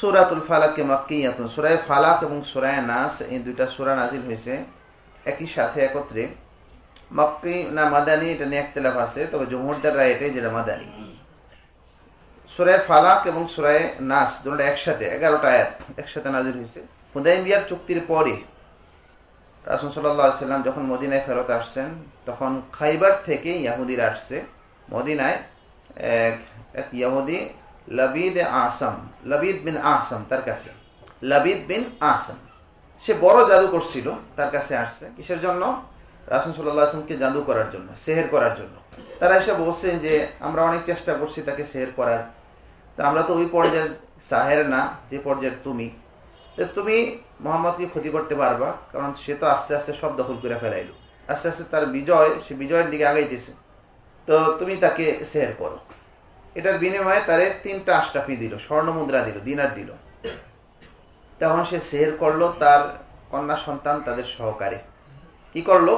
সুরাতুল ফালাকে মাক্কিয়াতুন, সুরায় ফালাক এবং সুরায় নাস, এই দুইটা সুরা নাজিল হয়েছে একই সাথে একত্রে। মক্কি না মাদানি, এটা নিয়ে একতলাফ আছে, তবে জমহুরদার রায় এটাই যেটা মাদানি। সুরায় ফালাক এবং সুরায় নাস দুটো একসাথে, এগারোটা আয়াত একসাথে নাজিল হয়েছে। হুদাইবিয়ার চুক্তির পরে রাসুল সাল্লাম যখন মদিনায় ফেরত আসছেন, তখন খাইবার থেকে ইয়াহুদিরা আসছে। মদিনায় এক এক ইয়াহুদি লবিদ আসাম, লবিদ বিন আসাম, তার কাছে। লবিদ বিন আসাম। সে বড় জাদু করছিল তার কাছে আসছে। কিসের জন্য? রাসুল সাল্লাহ আসলামকে জাদু করার জন্য, সেহের করার জন্য। তারা এসে বলছেন যে, আমরা অনেক চেষ্টা করছি তাকে সেহের করার। তা আমরা তো ওই পর্যায়ের সাহের না, যে পর্যায়ের তুমি। তুমি মোহাম্মদকে ক্ষতি করতে পারবা, কারণ সে তো আস্তে আস্তে সব দখল করে ফেলাইলো। আস্তে আস্তে তার বিজয়, সে বিজয়ের দিকে আগাইতেছে। তো তুমি তাকে সেহের করো। এটার বিনিময়ে তারে তিনটা আশরাফি দিল স্বর্ণ মুদ্রা দিল, দিনার দিল। তখন সে সেহের করল, তার কন্যা সন্তান তাদের সহকারে। কি করল?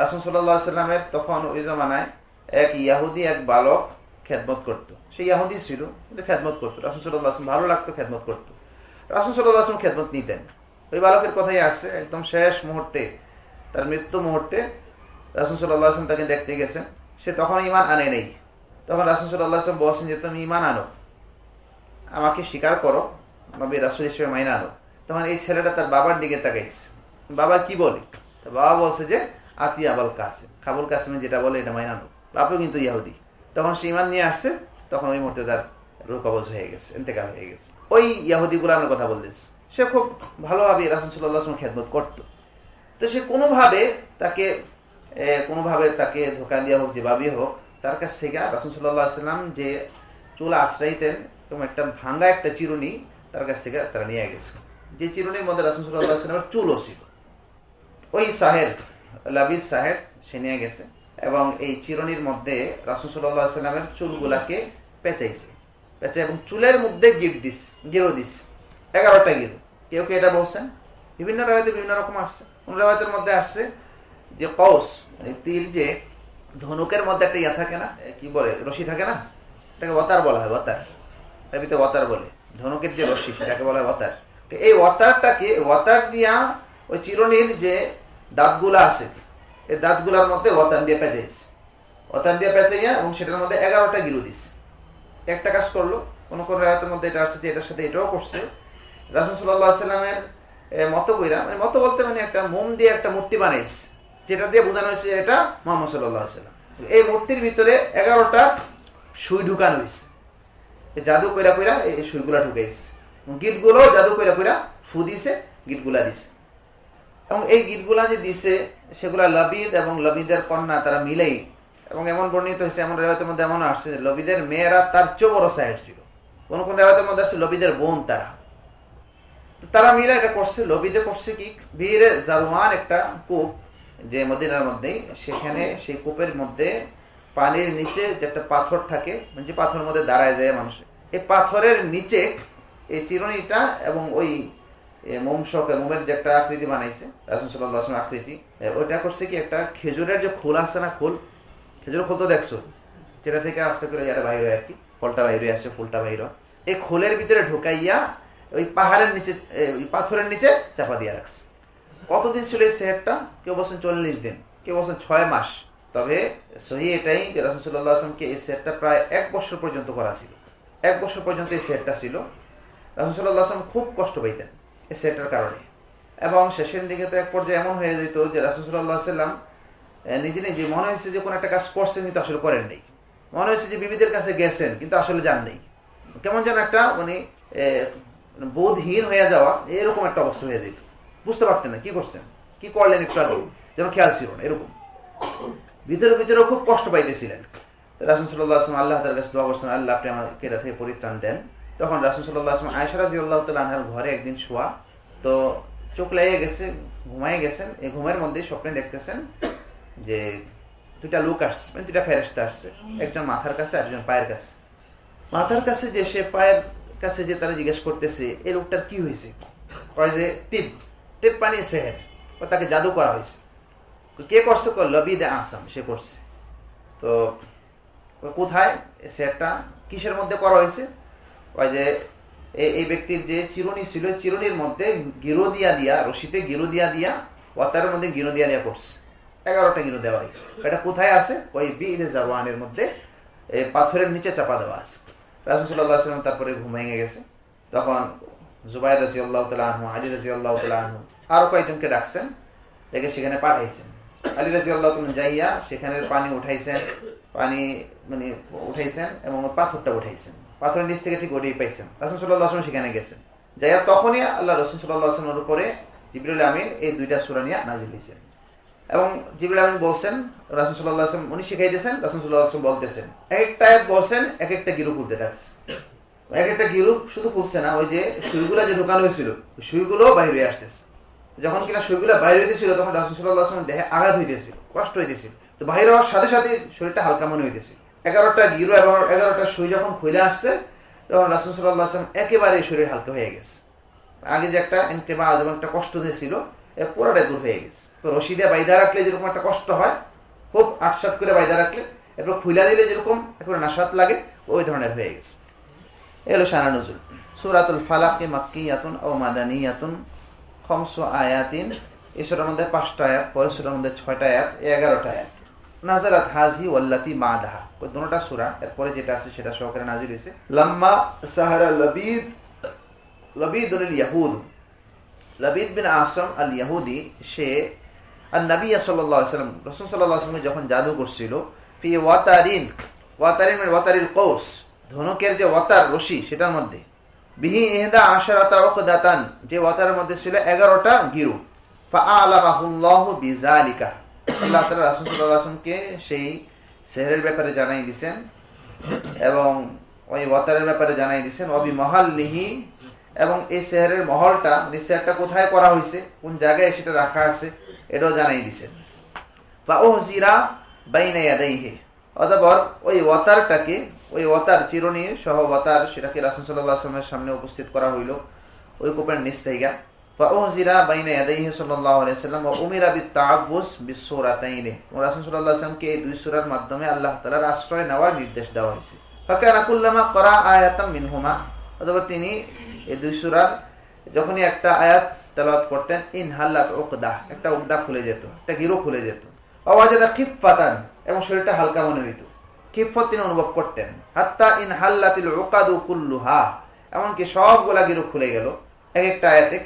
রাসুল সাল্লাহ সাল্লামের তখন ওই জমানায় এক ইয়াহুদি, এক বালক খেদমত করতো। সে ইয়াহুদি ছিল, কিন্তু খেদমত করতো। রাসুল সাল্লাহ ভালো লাগতো খেদমত করতো। রাসুল সাল্লাহ আসলাম খেদমত নিতেন। ওই বালকের কথাই আসছে, একদম শেষ মুহূর্তে, তার মৃত্যু মুহূর্তে রাসুল সাল্লাহ আসলাম তাকে দেখতে গেছেন। সে তখন ইমান আনে নেই। তখন রাসুল সাল্লাহ আসলাম বলছেন যে, তুমি ইমান আনো। আমাকে স্বীকার করো। নবী রাসুল হিসেবে মাইনা আনো। তখন এই ছেলেটা তার বাবার দিকে তাকাইছে। বাবা কি বলে? তো বাবা বলছে যে, আতি আবাল কাসেম। খাবুল কাসেমে যেটা বলে, এটা মাইনানো বাপও কিন্তু ইয়াহুদি। তখন সে ইমান নিয়ে আসছে। তখন ওই মুহূর্তে তার রূপ অবজ হয়ে গেছে এতেকাল হয়ে গেছে। ওই ইয়াহুদি গুলামের কথা বলতেছে। সে খুব ভালোভাবে রাসুল সাল্লাহ খেদমত করতো। তো সে কোনোভাবে তাকে কোনোভাবে তাকে ধোকা দেওয়া হোক যেভাবে হোক তার কাছ থেকে রাসুল সাল্লাম যে চুল আশ্রাইতেন এবং একটা ভাঙ্গা একটা চিরুনি তার কাছ থেকে তারা নিয়ে গেছে। যে চিরুনির মধ্যে রাসুল সাল্লাহ সাল্লামের চুলও ছিল। ওই সাহের লাবিদ সাহেব, সে নিয়ে গেছে এবং এই চিরনির মধ্যে রাসুল সাল্লাহ সাল্লামের চুলগুলাকে পেঁচাইছে। পেঁচা এবং চুলের মধ্যে গিট দিস, গেরো দিস। এগারোটা গেরো। কেউ কেউ এটা বলছেন? বিভিন্ন রেওয়ায়তে বিভিন্ন রকম আসছে। কোন রেওয়ায়তের মধ্যে আসছে যে কৌস মানে তীর যে ধনুকের মধ্যে একটা ইয়া থাকে না? কি বলে? রশি থাকে না? এটাকে ওয়াতার বলা হয় এর ভিতরে ওয়াতার বলে। ধনুকের যে রশি, সেটাকে বলা হয় ওয়াতার এই ওয়াতারটাকে ওয়াতার দিয়া ওই চিরনির যে দাঁতগুলা আছে, এই দাঁতগুলার মধ্যে ওয়াতান দিয়ে পেঁচাইছে। ওয়াতান দিয়ে পেঁচাইয়া এবং সেটার মধ্যে এগারোটা গিরু দিছে। একটা কাজ করল কোনো কোনো রায়তের মধ্যে এটা আসছে যে এটার সাথে এটাও করছে। রাসুল সাল্লাহ সাল্লামের মতো কইরা মানে মতো বলতে মানে একটা মোম দিয়ে একটা মূর্তি বানাইছে। যেটা দিয়ে বোঝানো হয়েছে এটা মোহাম্মদ সাল্লাহ সাল্লাম। এই মূর্তির ভিতরে এগারোটা সুই ঢুকানো হয়েছে। জাদু কইরা কইরা এই সুইগুলা ঢুকাইছে গীতগুলো জাদু কইরা কইরা ফু দিছে গীতগুলা দিছে। এবং এই গীতগুলা যে দিছে, সেগুলা লবিদ এবং লবিদের কন্যা তারা মিলেই। এবং এমন বর্ণিত হয়েছে, এমন রেওয়াতের মধ্যে এমন আসছে লবিদের মেয়েরা তার চেয়েও বড় সাহেব ছিল। কোন কোন রেওয়াতের মধ্যে আসছে লবিদের বোন তারা। তারা মিলে এটা করছে, লবিদে করছে কি? বীরে জারওয়ান একটা কূপ যে মদিনার মধ্যেই, সেখানে সেই কূপের মধ্যে পানির নিচে যে একটা পাথর থাকে, যে পাথরের মধ্যে দাঁড়ায় যায় মানুষ। এই পাথরের নিচে এই চিরনিটা এবং ওই মোমশক মোমের যে একটা আকৃতি বানাইছে, রাসুল সাল্লাহ আকৃতি ওইটা করছে কি একটা খেজুরের যে খোল আছে না খোল খেজুর খোল তো দেখছ? যেটা থেকে আস্তে করে যারা বাইরে আর কি ফলটা বাইরে আসছে ফুলটা বাইরে এই খোলের ভিতরে ঢুকাইয়া ওই পাহাড়ের নিচে পাথরের নিচে চাপা দিয়ে রাখছে। কতদিন ছিল এই সেহেরটা কেউ বলছেন চল্লিশ দিন, কেউ বলছেন ছয় মাস। তবে সহি এটাই যে রাসুল সাল্লাহ আসলামকে এই সেহেরটা প্রায় এক বছর পর্যন্ত করা ছিল। এক বছর পর্যন্ত এই সেহেরটা ছিল। রাসুল সাল্লাহ আসলাম খুব কষ্ট পাইতেন এই সেহেরটার কারণে। এবং শেষের দিকে তো এক পর্যায়ে এমন হয়ে যেত যে রাসুল সাল্লাহ সাল্লাম নিজে নিজে মনে হয়েছে যে কোনো একটা কাজ করছেন কিন্তু আসলে করেন নেই। মনে হয়েছে যে বিবিদের কাছে গেছেন কিন্তু আসলে যান নেই। কেমন যেন একটা মানে বোধহীন হয়ে যাওয়া, এরকম একটা অবস্থা হয়ে যেত। বুঝতে পারতেন না, কি করছেন? কি করলেন একটু আগে? যেন খেয়াল ছিল না, এরকম। ভিতরে ভিতরে খুব কষ্ট পাইতেছিলেন। রাসুল সাল্লাহ আসলাম আল্লাহ তার কাছে দোয়া করছেন, আল্লাহ আপনি আমাকে এটা থেকে পরিত্রাণ দেন। তখন রাসুল সাল্লাহ আসলাম আয়সারাজি আল্লাহ তাল্লাহার ঘরে একদিন শোয়া, তো চোখ লেগে গেছে ঘুমাই গেছেন, এই ঘুমের মধ্যে স্বপ্নে দেখতেছেন যে দুটা লোক আসছে মানে দুটা ফেরেস্তা আসছে, একজন মাথার কাছে একজন পায়ের কাছে। মাথার কাছে যে সে পায়ের কাছে যে তারা জিজ্ঞেস করতেছে, এই লোকটার কি হয়েছে? কয় যে টিপ টিপ পানি সেহের ও তাকে জাদু করা হয়েছে। কে করছে? লবি দে আসাম, সে করছে। তো কোথায়? সেহেরটা কিসের মধ্যে করা হয়েছে? ওই যে এই- ব্যক্তির যে চিরুনি ছিল, চিরুনির মধ্যে গিরো দিয়া দিয়া রশিতে গিরো দিয়া দিয়া ওয়াতারের মধ্যে গিরো দিয়া দিয়া করছে। এগারোটা গিরো দেওয়া হয়েছে। এটা কোথায় আছে? ওই বীর জারওয়ানের মধ্যে পাথরের নিচে চাপা দেওয়া আছে। রাসুসাল্লাহ সাল্লাম তারপরে ঘুম ভেঙে গেছে। তখন জুবাই রাজি আল্লাহ আলী রাজি আল্লাহ আরও কয়েকজনকে ডাকছেন, ডেকে সেখানে পাঠাইছেন। আলী রাজি আল্লাহ যাইয়া সেখানে পানি উঠাইছেন, পানি মানে উঠাইছেন এবং পাথরটা উঠাইছেন। পাথরের নিচ থেকে ঠিক ওটাই পাইছেন। রাসুল সাল্লাহ আসলাম সেখানে গেছেন। যাইয়া তখনই আল্লাহ রসুল সাল্লাহ আসলামের উপরে জিবরুল আমিন এই দুইটা সুরা নিয়ে নাজিল হয়েছেন এবং জিবরুল আমিন বলছেন, রাসুল সাল্লাহ আসলাম উনি শিখাই দিয়েছেন রাসুল সাল্লাহ আসলাম বলতেছেন, এক একটা বলছেন এক একটা গিরু খুলতে থাকছে এক একটা গিরু শুধু খুলছে না, ওই যে সুইগুলো যে ঢোকানো হয়েছিল সুইগুলো বাইরে আসতেছে। যখন কিনা সুইগুলো বাইরে হইতেছিল, তখন রাসুল সাল্লাহ আসলাম দেহে আঘাত হইতেছিল, কষ্ট হইতেছিল। তো বাইরে হওয়ার সাথে সাথে শরীরটা হালকা মনে হইতেছিল এগারোটা গিরো এবং এগারোটা সুই যখন খুলে আসছে, তখন রাসুল সাল্লাহ আসলাম একেবারে শরীর হালকা হয়ে গেছে। আগে যে একটা এনকেবা যেমন একটা কষ্ট ছিল এ পুরোটাই দূর হয়ে গেছে। তো রশি দিয়ে বাইদা রাখলে যেরকম একটা কষ্ট হয়, খুব আটসাট করে বাইদা রাখলে, এরপর খুইলা দিলে যেরকম, একবার নাসাত লাগে, ওই ধরনের হয়ে গেছে। এ হলো শানা নজুল। সুরাতুল ফালাকি মাক্কিয়াতুন ও মাদানিয়াতুন খমস আয়াতিন। সুরার মধ্যে পাঁচটা আয়াত, পরের সুরার মধ্যে ছয়টা আয়াত, এগারোটা আয়াত। নাজারাত হাজি ওয়াল্লাতি মাদাহা। ওই দুটোটা সুরা, এরপরে যেটা আছে সেটা সহকারে নাজির হয়েছে। লাম্মা সাহারা লবিদ লবিদ উল ইয়াহুদ লবিদ বিন আসম আল ইয়াহুদি সে আর নবী সাল্লাম, রসুল সাল্লাহ আসলামে যখন জাদু করছিল, ফি ওয়াতারিন ওয়াতারিন মানে ওয়াতারিল কৌস। ধনুকের যে ওয়াতার রশি সেটার মধ্যে। বিহি ইহদা আশারাতা ওকদাতান যে ওয়াতারের মধ্যে ছিল এগারোটা গিরু। ফাআলামাহুল্লাহ বিজালিকা আল্লাহ তাআলা রাসূল সাল্লাল্লাহু সেই সেহরের ব্যাপারে জানাই দিয়েছেন এবং ওই ওয়াতারের ব্যাপারে জানাই দিয়েছেন অবি মহাল্লিহি এবং এই সেহরের মহলটা নিশ্চয়টা কোথায় করা হয়েছে কোন জায়গায় সেটা রাখা আছে, এটাও জানাই দিয়েছেন বা ও জিরা বাইনা ইয়াদাইহি, অতঃপর ওই ওয়াতারটাকে ওই ওয়াতার চিরুনি সহ ওয়াতার সেটাকে রাসূল সাল্লাল্লাহু আলাইহি সামনে উপস্থিত করা হইল। ওই কোপের নিচ থেকে। দুই মাধ্যমে আল্লাহ আশ্রয় নেওয়ার নির্দেশ দেওয়া হয়েছে। তিনি এই দুই যখনই একটা আয়াত করতেন ইন হাল্লাত উকদা, একটা উকদা খুলে যেত, একটা গিরো খুলে যেত। আওয়াজাদা এবং শরীরটা হালকা মনে হইত। খিফত তিনি অনুভব করতেন। হাত্তা ইন হাল্লাতিল উকাদু কুল্লুহা। এমনকি সবগুলা গিরো খুলে গেল। এক একটা আয়াতে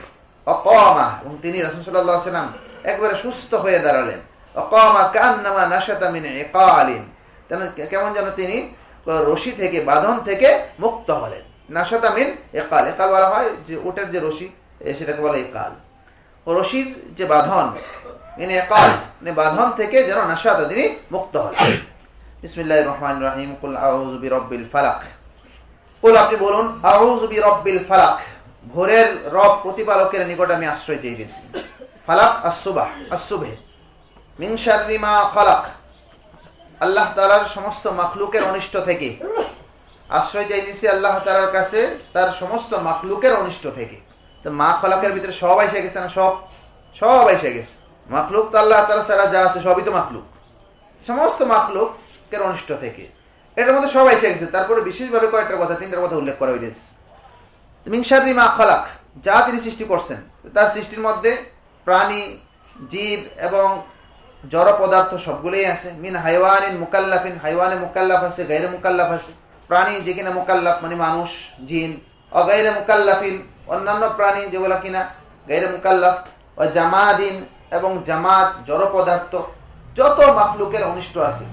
অকমা, এবং তিনি রাসূলুল্লাহ সাল্লাম একবারে সুস্থ হয়ে দাঁড়ালেন। অকমা কান্নামা নাশাতা মিন ইকালিন। কেমন যেন তিনি রশি থেকে, বাঁধন থেকে মুক্ত হলেন। নাশাতা মিন ইকাল। ইকাল বলা হয় যে উটের যে রশি সেটাকে বলে ইকাল। রশির যে বাঁধন, মিন ইকাল মানে বাঁধন থেকে যেন নাশাতা তিনি মুক্ত হলেন। কুল ফালাক। কুল আপনি বলুন ফালাক, ভোরের রব প্রতিপালকের নিকট আমি আশ্রয় ফালাক শাররি মা খালাক। আল্লাহ তাআলার সমস্ত মাখলুকের অনিষ্ট থেকে। আশ্রয় চাইতেছি আল্লাহ তাআলার কাছে, তার সমস্ত মাখলুকের অনিষ্ট থেকে। তো মা খালাকের ভিতরে সব এসে গেছে না সব? সব এসে গেছে। মাখলুক তো আল্লাহ তাআলা ছাড়া যা আছে সবই তো মাখলুক। সমস্ত মাখলুকের অনিষ্ট থেকে। এটার মধ্যে সব এসে গেছে। তারপরে বিশেষভাবে কয়েকটা কথা, তিনটার কথা উল্লেখ করা হয়েছে মিংসারি মা খালাক, যা তিনি সৃষ্টি করছেন, তার সৃষ্টির মধ্যে প্রাণী, জীব এবং জড় পদার্থ সবগুলোই আছে। মিন হাইওয়ানিন মুকাল্লাফিন, হাইওয়ানে মুকাল্লাফ আছে গাইরে মুকাল্লাফ আছে। প্রাণী যে কিনা মুকাল্লাফ মানে মানুষ, জিন অগাইরে মুকাল্লাফিন, অন্যান্য প্রাণী যেগুলো কিনা গাইরে মুকাল্লাফ ও জামাদিন এবং জামাত, জড় পদার্থ, যত মাখলুকের অনিষ্ট আছে।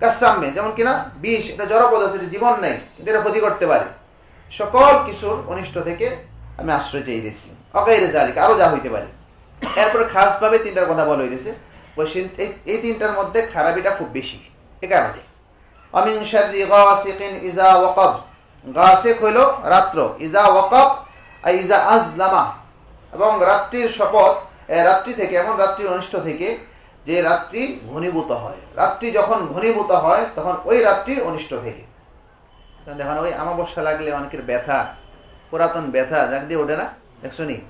কাসাম্মে যেমন কিনা বিষ, এটা জড় পদার্থ জীবন নেই, কিন্তু এটা ক্ষতি করতে পারে। সকল কিছুর অনিষ্ট থেকে আমি আশ্রয় চেয়ে দিচ্ছি অকাইরে জালিক আরও যা হইতে পারে। এরপরে খাস ভাবে তিনটার কথা বলা হইতেছে। এই তিনটার মধ্যে খারাপিটা খুব বেশি, এ কারণে। ইজা ওয়াকাব, গাসিক হইল রাত্র, ইজা ওয়াকাব আর ইজা আজলামা। এবং রাত্রির শপথ রাত্রি থেকে, এমন রাত্রির অনিষ্ট থেকে যে রাত্রি ঘনীভূত হয়। রাত্রি যখন ঘনীভূত হয়, তখন ওই রাত্রি অনিষ্ট থেকে দেখুন ওই আমাবস্যা লাগলে অনেকের ব্যথা, পুরাতন ব্যথা, যাক দিয়ে ওঠে না। দেখছ নি?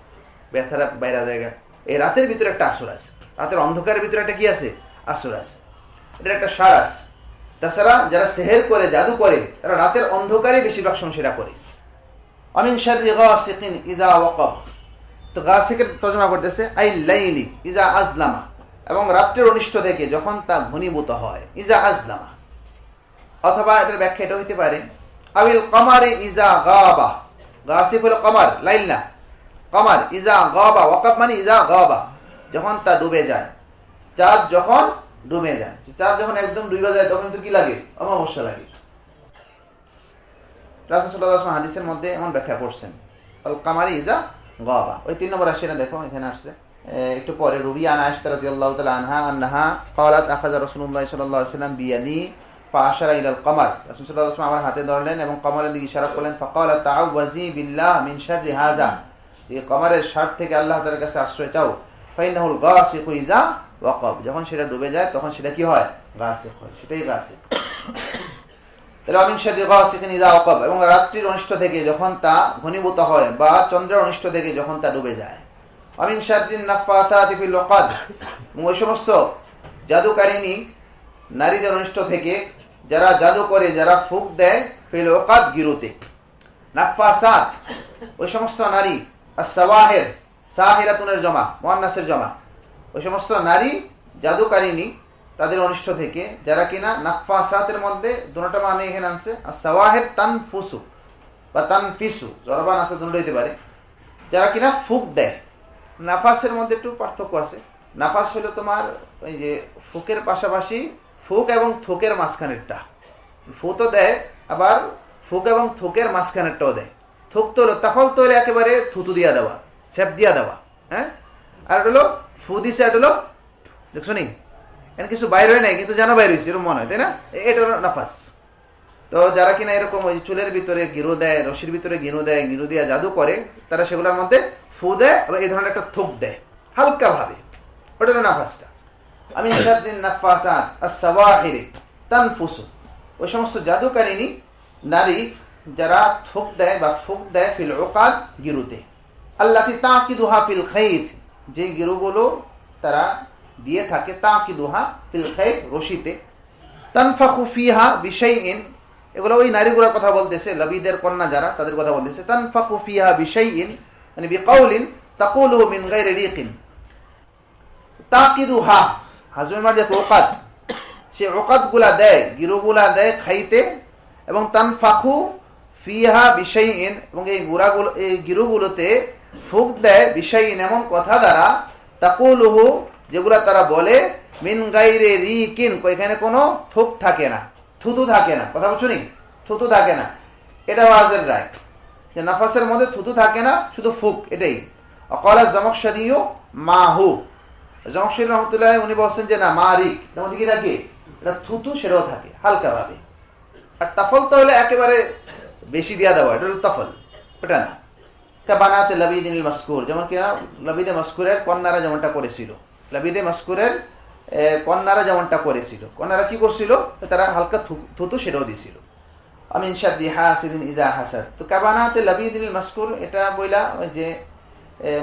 ব্যথাটা বাইরা জায়গা এই রাতের ভিতরে একটা আসর আছে। রাতের অন্ধকারের ভিতরে একটা কি আছে? আসর আছে। এটা একটা সার আছে। তাছাড়া যারা সেহের করে, জাদু করে, তারা রাতের অন্ধকারে বেশিরভাগ সময় সেটা করে। অমিন গাসিকিন ইজা ওয়াকাব। তো গা গাসিকের তর্জমা করতেছে, আই লাইলি ইজা আজলামা। এবং রাত্রের অনিষ্ট থেকে যখন তা ঘনীভূত হয়, ইজা আজলামা। অথবা এটার ব্যাখ্যা এটা হইতে পারে, আবিল কমারে ইজা গাবা। গাসিক হলো কমার, লাইল না। কমার, ইজা গাবা। ওয়াকাব মানে ইজা গাবা। যখন তা ডুবে যায়। চাঁদ যখন ডুবে যায়। চাঁদ যখন একদম ডুবে যায়, তখন তো কি লাগে? অমাবস্যা লাগে। হাদিসের মধ্যে এমন ব্যাখ্যা করছেন কামারি ইজা গাবা। ওই তিন নম্বর আসছে না দেখো, এখানে আসছে। একটু পরে রুবি আনা তাআলা আনহা বিয়াদি ফাআশারা ইলাল আমার হাতে ধরলেন এবং কমারের দিকে ইশারা করলেন, ফাকালা তাআওয়াজি বিল্লাহ মিন শাররি এই কমারের থেকে আল্লাহ তাআলার কাছে আশ্রয় চাও। ফাইনাহুল গাসিকু ইজা ওয়াকাব। যখন সেটা ডুবে যায়, তখন সেটা কি হয়? গাসিক হয়। সেটাই গাসিক। তাহলে এবং রাত্রির অনিষ্ট থেকে যখন তা ঘনীভূত হয় বা চন্দ্রের অনিষ্ট থেকে যখন তা ডুবে যায় অমিন শাররিন নাফাতাতি ফিল ওয়াকাদ। ওই সমস্ত জাদুকারিনী নারীদের অনিষ্ট থেকে যারা জাদু করে, যারা ফুক দেয় ফিল ওকাদ গিরুতে। নাফাসাত ওই সমস্ত নারী সাওয়াহের সাহিরাতুনের জমা, মোহান্নাসের জমা। ওই সমস্ত নারী জাদুকারিনী তাদের অনিষ্ট থেকে, যারা কিনা নাফাসাতের মধ্যে দুটা মানে এখানে আনছে আর সাওয়াহের তান ফুসু বা তান পিসু জরবান আছে দুটো হইতে পারে, যারা কিনা ফুক দেয়। নাফাসের মধ্যে একটু পার্থক্য আছে। নাফাস হলো তোমার ওই যে ফুকের পাশাপাশি ফুক এবং থোকের মাঝখানেরটা। ফু তো দেয়, আবার ফুক এবং থোকের মাঝখানেরটাও দেয়। থুক তো হলো তাফল তো হলে একেবারে থুতু দিয়া দেওয়া, ছেপ দিয়া দেওয়া হ্যাঁ? আর হলো ফু দিছে, এটা হলো দেখছ নি? এখানে কিছু বাইরে হয় নাই, কিন্তু জানো বাইরে হয়েছে এরকম মনে হয়, তাই না? এটা হলো নাফাস। তো যারা কিনা এরকম ওই চুলের ভিতরে গিরু দেয়, রশির ভিতরে গিরু দেয় গিরু দিয়া জাদু করে, তারা সেগুলোর মধ্যে ফু দেয় এবং এই ধরনের একটা থুক দেয়, হালকা ভাবে। ওটা হলো নাফাসটা। আমি নাফাসাত আসাওয়াহিরি তানফুসু। ওই সমস্ত জাদুকারিনী নারী, যারা থুক দেয় বা ফুক দেয় ফিল ওকাদ গিরুতে। আল্লাহ তাকিদুহা ফিল খাইদ যে গিরুগুলো তারা দিয়ে থাকে, তাকিদুহা ফিল খাইদ রশিতে। তানফাখু ফিহা বিশাইইন। এগুলো ওই নারীগুলোর কথা বলতেছে, লবিদের কন্যা যারা, তাদের কথা বলতেছে, তানফাখু ফিহা বিশাইইন। মানে বিকাউলিন তাকুলু মিন গায়রি রিকিন। তাকিদুহা হাজমের যে ওকাদ সে ওকাদগুলা দেয়, গিরুগুলা দেয় খাইতে এবং তান ফাখু ফিহা বিষয়ীন এবং এই গুড়াগুলো এই গিরুগুলোতে ফুক দেয় বিষয়ীন এমন কথা দ্বারা, তাকুলুহু যেগুলা তারা বলে, মিন গাইরে রি কিন এখানে কোনো থুক থাকে না, থুতু থাকে না। কথা বলছো নি? থুতু থাকে না। এটা ওয়াজের রায়। যে নাফাসের মধ্যে থুতু থাকে না, শুধু ফুক, এটাই। অকলা জমকশনীয় মাহু। জমশির রহমতুল্লাহ উনি বলছেন যে না, মারিক, এটার মধ্যে কি থাকে? এটা থুতু, সেটাও থাকে হালকা ভাবে আর তাফল তো হলে একেবারে বেশি দিয়া দেওয়া, এটা হলো তফল ওটা না। তা বানাতে লবিদিন মাস্কুর, যেমন কি কিনা লবিদে মাস্কুরের কন্যারা যেমনটা করেছিল। লবিদে মাস্কুরের কন্যারা যেমনটা করেছিল। কন্যারা কি করছিল? তারা হালকা থুতু সেটাও দিছিল। আমি ইনশাদি হাসিদিন ইজা হাসাদ তো কাবানাতে লবিদিন মাস্কুর এটা বইলা ওই যে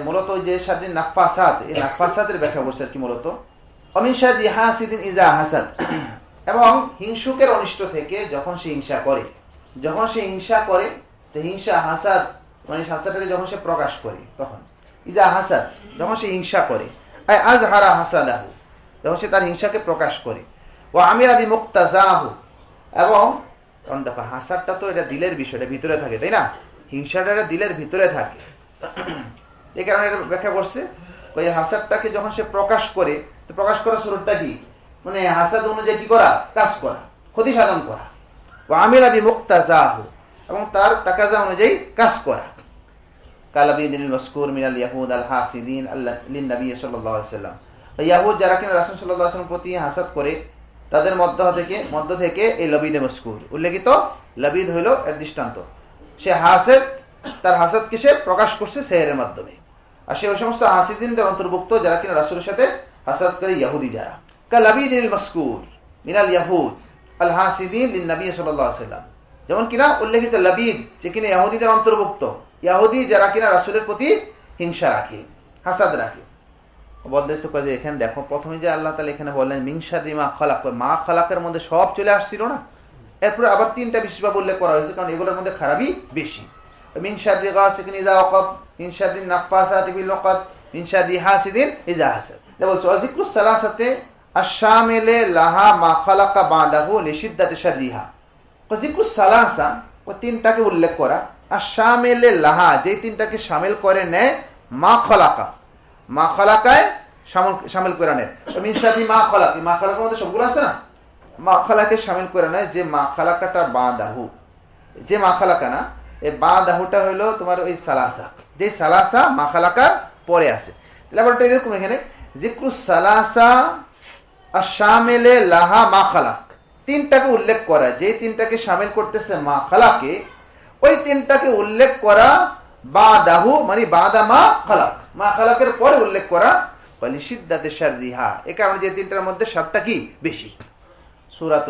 মূলত যে সাদিন নাফাসাদ এই নাফাসাদের ব্যাখ্যা করছে আর কি মূলত অমিনসাদ হাসিদিন ইজা হাসাদ এবং হিংসুকের অনিষ্ট থেকে যখন সে হিংসা করে, যখন সে হিংসা করে, তো হিংসা হাসাদ মানে হাসাদটাকে যখন সে প্রকাশ করে তখন। ইজা হাসাদ, যখন সে হিংসা করে আজ হারা হাসাদাহু, যখন সে তার হিংসাকে প্রকাশ করে। ও আমির আদি মুক্তাজাহু এবং তখন দেখো, হাসারটা তো এটা দিলের বিষয়, এটা ভিতরে থাকে, তাই না? হিংসাটা এটা দিলের ভিতরে থাকে। এই কারণে এটা ব্যাখ্যা করছে। ওই হাসাদটাকে যখন সে প্রকাশ করে, তো প্রকাশ করার স্বরূপটা কি? মানে হাসাদ অনুযায়ী কি করা? কাজ করা, ক্ষতি সাধন করা। ও আমির আবি মুক্তাজাহু এবং তার তাকাজা অনুযায়ী কাজ করা। কালাবিদিন মিনাল ইয়াহুদ আল আল্লাহ যারা কিনা রাসুল সাল্লাহ আসলাম প্রতি হাসাদ করে তাদের মধ্য থেকে মধ্য থেকে এই লবিদে মস্কুর উল্লেখিত লবিদ হইল এর দৃষ্টান্ত। সে হাসেদ, তার হাসাদকে সে প্রকাশ করছে সেহের মাধ্যমে। আর সে ওই সমস্ত হাসিদিনদের অন্তর্ভুক্ত যারা কিনা রাসুলের সাথে হাসাদ করে ইয়াহুদি যারা কালাবিদ মস্কুর মিনাল ইয়াহুদ আল হাসিদিন নবী সাল্লাহ সাল্লাম যেমন কিনা উল্লেখিত লবিদ যে কিনা ইয়াহুদিদের অন্তর্ভুক্ত। ইয়াহুদি যারা কিনা রাসুলের প্রতি হিংসা রাখে, হাসাদ রাখে। বলতেছে যে এখানে দেখো, প্রথমে যে আল্লাহ তালা এখানে বললেন মিংসার মা মা মধ্যে সব চলে আসছিল না? এরপরে আবার তিনটা উল্লেখ করা হয়েছে, কারণ এগুলোর মধ্যে খারাপই বেশি। উকাদ মিন শাররি হাসিদিন হাসাদ এটা বলছে আশামিলে লাহা মা খালাকা লিশিদ্দাতি শাররিহা জিক্রুস সালাসা ও তিনটাকে উল্লেখ করা আর শামেলে লাহা যে তিনটাকে শামিল করে নেয় মা খলাকা। মা খলাকায় শামিল করে নেয়। মিনসাদি মা খলাকি মা খলাকার মধ্যে সবগুলো আছে না? মা খালাকে শামিল করে নেয় যে মা খালাকাটা বা দাহু যে মা খালাকা না, এই বা দাহুটা হইল তোমার ওই সালাসা। যে সালাসা মা খালাকার পরে আছে ওটা এরকম এখানে জিক্রু সালাসা আর শামেলে লাহা মা খালাক। তিনটাকে উল্লেখ করা যে তিনটাকে সামিল করতেছে মা খালাকে, ওই তিনটাকে উল্লেখ করা বা দাহু মানে বাদা মা খালাক। মা খালাকের পরে উল্লেখ করা নিষিদ্ধাতে সার রিহা এ কারণে যে তিনটার মধ্যে সারটা কি? বেশি। সুরাতুন